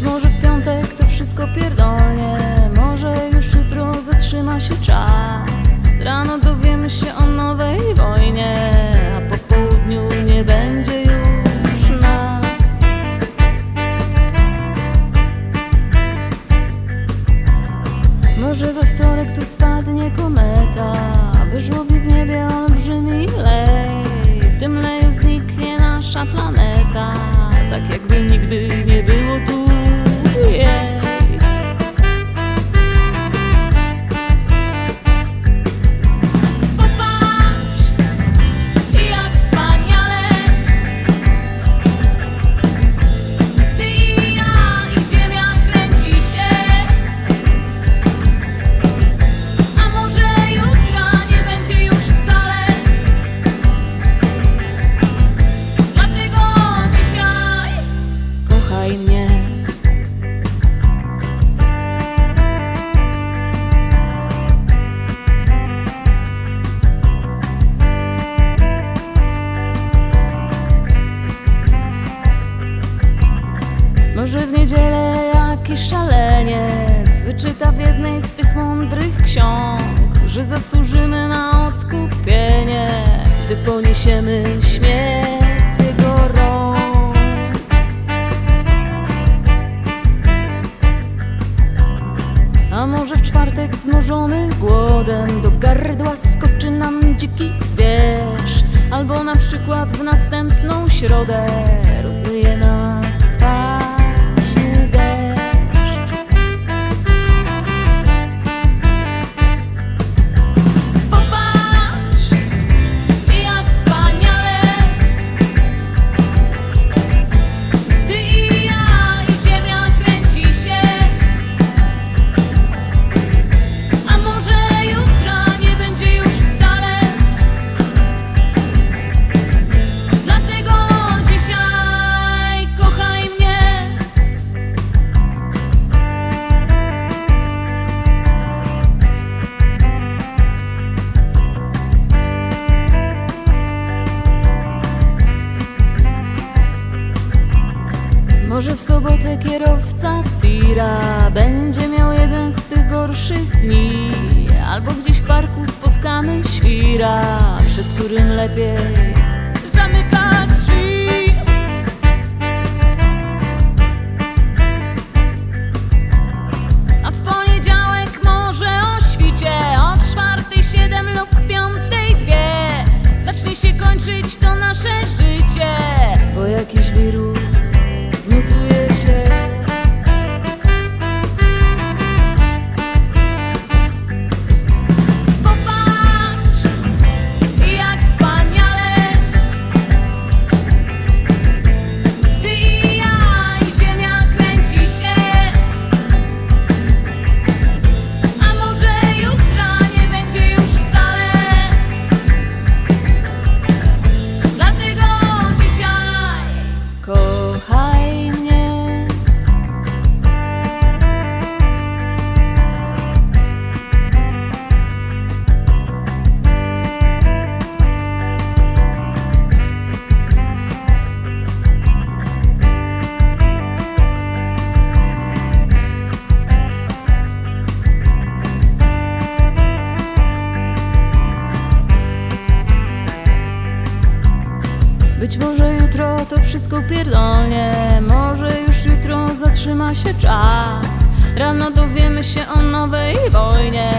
może w piątek to wszystko pierdolnie. Może już jutro zatrzyma się czas. Rano dowiemy się o nowej wojnie A po południu nie będzie już nas. Może we wtorek tu spadnie kometa Wyżłobi w niebie olbrzymi lej. W tym leju zniknie nasza planeta Tak jakby nigdy nie było tu mądrych ksiąg, że zasłużymy na odkupienie, gdy poniesiemy śmierć jego rąk. A może w czwartek zmożony głodem do gardła skoczy nam dziki zwierz Albo na przykład w następną środę Może w sobotę kierowca tira będzie miał jeden z tych gorszych dni. Albo gdzieś w parku spotkamy świra, przed którym lepiej może jutro to wszystko pierdolnie. Może już jutro zatrzyma się czas. Rano dowiemy się o nowej wojnie